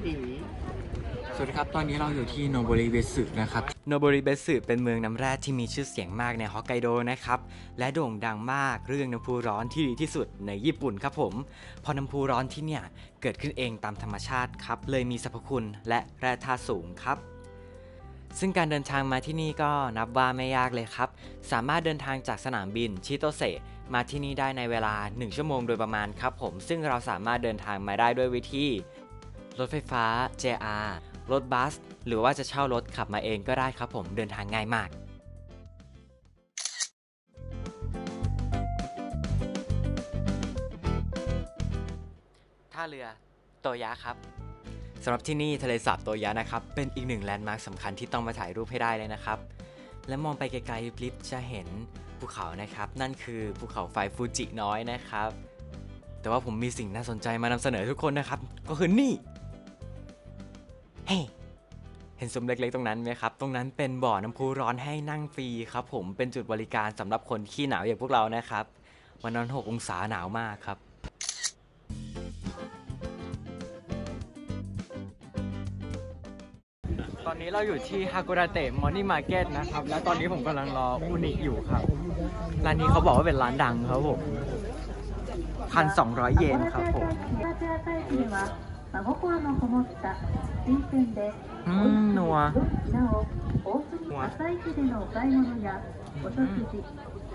วัสดีครับ ตอนนี้เราอยู่ที่โนโบริเบสึนะครับ โนโบริเบสึเป็นเมืองน้ำแร่ที่มีชื่อเสียงมากในฮอกไกโดนะครับ และโด่งดังมากเรื่องน้ำพุร้อนที่ดีที่สุดในญี่ปุ่นครับผมพอน้ำพุร้อนที่เนี่ย เกิดขึ้นเองตามธรรมชาติครับ เลยมีสรรพคุณและแร่ธาตุสูงครับ ซึ่งการเดินทางมาที่นี่ก็นับว่าไม่ยากเลยครับ สามารถเดินทางจากสนามบินชิโตเซะมาที่นี่ได้ในเวลา 1 ชั่วโมงโดยประมาณครับผม ซึ่งเราสามารถเดินทางมาได้ด้วยวิธี รถไฟฟ้า JR รถบัส หรือว่าจะเช่ารถขับมาเองก็ได้ครับผมเดินทางง่ายมากท่าเรือโตยะครับสำหรับที่นี่ทะเลสาบโตยะนะครับ เป็นอีกหนึ่งแลนด์มาร์คสำคัญที่ต้องมาถ่ายรูปให้ได้เลยนะครับ และมองไปไกลๆลิบจะเห็นภูเขานะครับ นั่นคือภูเขาไฟฟูจิน้อยนะครับ แต่ว่าผมมีสิ่งน่าสนใจมานำเสนอทุกคนนะครับ ก็คือนี่ เฮ้เห็นซุ้มเล็กๆตรงนั้นไหมครับ ตรงนั้นเป็นบ่อน้ำพุร้อนให้นั่งฟรีครับผม เป็นจุดบริการสำหรับคนขี้หนาวอย่างพวกเรานะครับ วันนั้น 6 องศาหนาวมากครับ ตอนนี้เราอยู่ที่ฮากุระเตะมอร์นิ่งมาร์เก็ตนะครับ และตอนนี้ผมกำลังรออุนิอยู่ครับ ร้านนี้เขาบอกว่าเป็นร้านดังครับผมพันสองร้อยเยนครับผม アジア大臣は真心のこもった新鮮で อืมนัว なお大杉朝市でのお買い物やお食事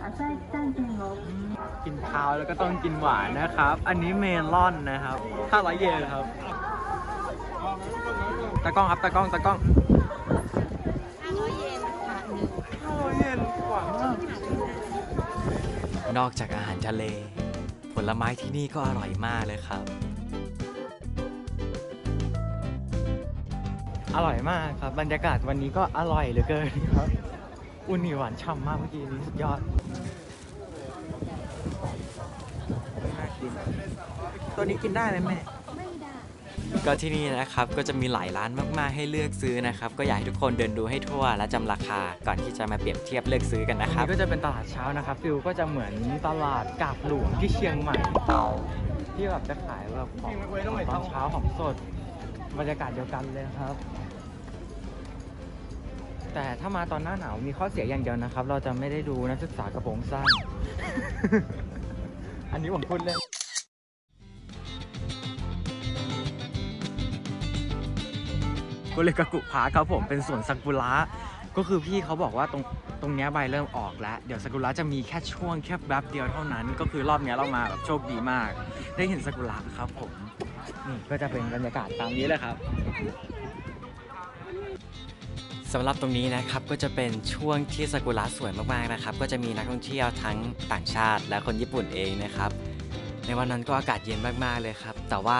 朝市体験を กินข้าวแล้วก็ต้องกินหวานนะครับ อันนี้เมลอนนะครับ500เยนครับ ตากล้องครับ ตากล้อง ตากล้อง 500 เยนค่ะ500 เยนหวานมาก นอกจากอาหารทะเล ผลไม้ที่นี่ก็อร่อยมากเลยครับ อร่อยมากครับ บรรยากาศวันนี้ก็อร่อยเหลือเกินครับ อุ่นนี่หวานฉ่ำมากเมื่อกี้นี้สุดยอดน่ากินตัวนี้กินได้ไหมแม่ก็ที่นี่นะครับก็จะมีหลายร้านมากๆให้เลือกซื้อนะครับ ก็อยากให้ทุกคนเดินดูให้ทั่วและจำราคาก่อนที่จะมาเปรียบเทียบเลือกซื้อกันนะครับนี่ก็จะเป็นตลาดเช้านะครับฟิลก็จะเหมือนตลาดกาบหลวงที่เชียงใหม่ที่แบบจะขายแบบของตอนเช้าของสดบรรยากาศเดียวกันเลยครับ แต่ถ้ามาตอนหน้าหนาวมีข้อเสียอย่างเดียวนะครับ เราจะไม่ได้ดูนักศึกษากระโปรงสั้น อันนี้ผมพูดเล่นกุเลกากุพาครับผมเป็นสวนซากุระก็คือพี่เขาบอกว่าตรงตรงนี้ใบเริ่มออกแล้ว เดี๋ยวซากุระจะมีแค่ช่วงแค่แป๊บเดียวเท่านั้น ก็คือรอบนี้เรามาแบบโชคดีมาก ได้เห็นซากุระครับผมนี่ก็จะเป็นบรรยากาศตามนี้เลยครับ สำหรับตรงนี้นะครับก็จะเป็นช่วงที่ซากุระสวยมากๆนะครับ ก็จะมีนักท่องเที่ยวทั้งต่างชาติและคนญี่ปุ่นเองนะครับ ในวันนั้นก็อากาศเย็นมากๆเลยครับ แต่ว่า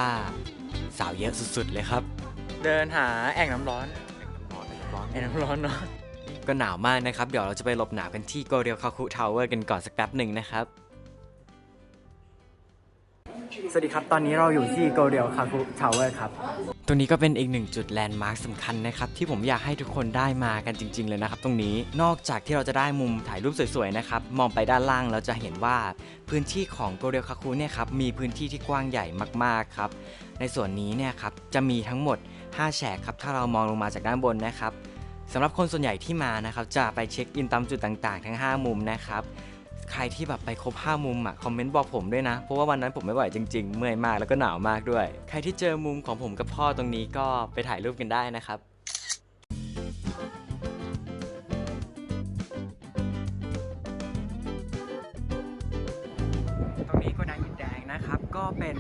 สาวเยอะสุดๆเลยครับ เดินหาแอ่งน้ำร้อนแอ่งน้ำร้อนเนาะก็หนาวมากนะครับ เดี๋ยวเราจะไปหลบหนาวกันที่โกเรียวคาคุทาวเวอร์กันก่อนสักแป๊บหนึ่งนะครับ สวัสดีครับ ตอนนี้เราอยู่ที่โกเรียวคาคุทาวเวอร์ครับ ตรงนี้ก็เป็นอีกหนึ่งจุดแลนด์มาร์คสำคัญนะครับ ที่ผมอยากให้ทุกคนได้มากันจริง ๆ เลยนะครับ ตรงนี้นอกจากที่เราจะได้มุมถ่ายรูปสวยๆนะครับ มองไปด้านล่างเราจะเห็นว่าพื้นที่ของโกเรียวคาคุเนี่ยครับมีพื้นที่ที่กว้างใหญ่มากๆครับ ในส่วนนี้เนี่ยครับจะมีทั้งหมด 5 แฉกครับถ้าเรามองลงมาจากด้านบนนะครับสำหรับคนส่วนใหญ่ที่มานะครับจะไปเช็คอินตามจุดต่างๆ ทั้ง 5 มุมนะครับ ใครที่แบบไปครบ5มุมอะคอมเมนต์บอกผมด้วยนะ เพราะว่าวันนั้นผมไม่ไหวจริงๆ เมื่อยมากแล้วก็หนาวมากด้วย ใครที่เจอมุมของผมกับพ่อตรงนี้ก็ไปถ่ายรูปกันได้นะครับตรงนี้ก็ดังหินแดงนะครับ ก็เป็น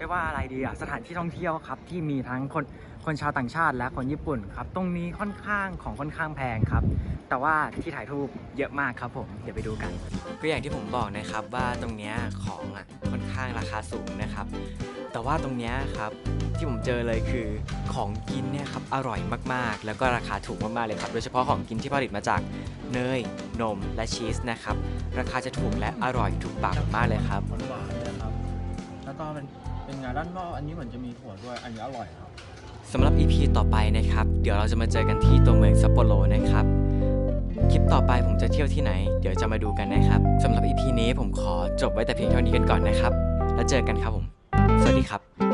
เรียกว่าอะไรดีอะสถานที่ท่องเที่ยวครับที่มีทั้งคนคนชาวต่างชาติและคนญี่ปุ่นครับ ตรงนี้ค่อนข้างของค่อนข้างแพงครับ แต่ว่าที่ถ่ายรูปเยอะมากครับผม เดี๋ยวไปดูกันก็อย่างที่ผมบอกนะครับว่าตรงเนี้ยของอะค่อนข้างราคาสูงนะครับ แต่ว่าตรงเนี้ยครับที่ผมเจอเลยคือของกินเนี่ยครับอร่อยมากๆ แล้วก็ราคาถูกมากๆเลยครับ โดยเฉพาะของกินที่ผลิตมาจากเนย นมและชีสนะครับ ราคาจะถูกและอร่อยถูกปากมากเลยครับหวานหวานๆนะครับ แล้วก็เป็น เป็นงานด้านนอกอันนี้เหมือนจะมีถั่วด้วยอันนี้อร่อยครับ สำหรับ EP ต่อไปนะครับ เดี๋ยวเราจะมาเจอกันที่ตัวเมืองซัปโปโรนะครับ คลิปต่อไปผมจะเที่ยวที่ไหน เดี๋ยวจะมาดูกันนะครับสำหรับ EP นี้ผมขอจบไว้แต่เพียงเท่านี้กันก่อนนะครับ แล้วเจอกันครับผม สวัสดีครับ